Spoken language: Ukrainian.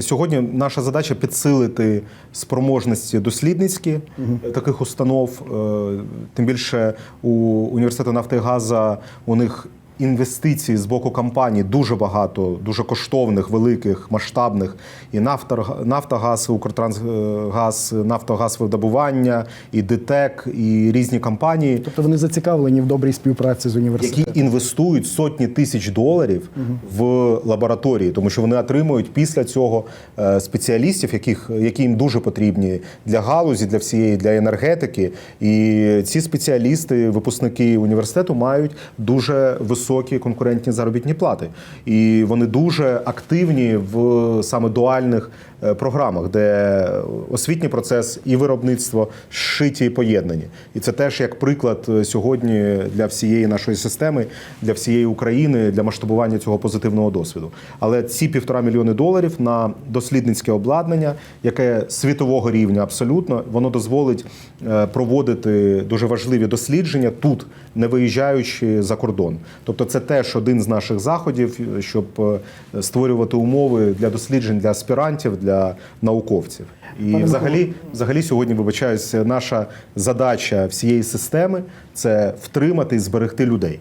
Сьогодні наша задача підсилити спроможності дослідницькі таких установ. Е, Тим більше у університету нафти і газа у них інвестицій з боку компаній дуже багато, дуже коштовних, великих, масштабних. І «Нафтор- Нафтогаз, Укртрансгаз, Нафтогаз-видобування, і ДТЕК, і різні компанії. Тобто вони зацікавлені в добрій співпраці з університетом. які інвестують сотні тисяч доларів в лабораторії, тому що вони отримують після цього е, спеціалістів, яких які їм дуже потрібні для галузі, для всієї для енергетики. І ці спеціалісти, випускники університету, мають дуже високі конкурентні заробітні плати, і вони дуже активні в саме дуальних е, програмах, де освітній процес і виробництво зшиті і поєднані. І це теж як приклад е, сьогодні для всієї нашої системи, для всієї України, для масштабування цього позитивного досвіду. Але ці півтора мільйони доларів на дослідницьке обладнання, яке світового рівня абсолютно, воно дозволить е, проводити дуже важливі дослідження тут, не виїжджаючи за кордон. Тобто, це теж один з наших заходів, щоб е, створювати умови для досліджень для аспірантів, для науковців. І Пане взагалі, взагалі, сьогодні вибачаюся, наша задача всієї системи це втримати і зберегти людей.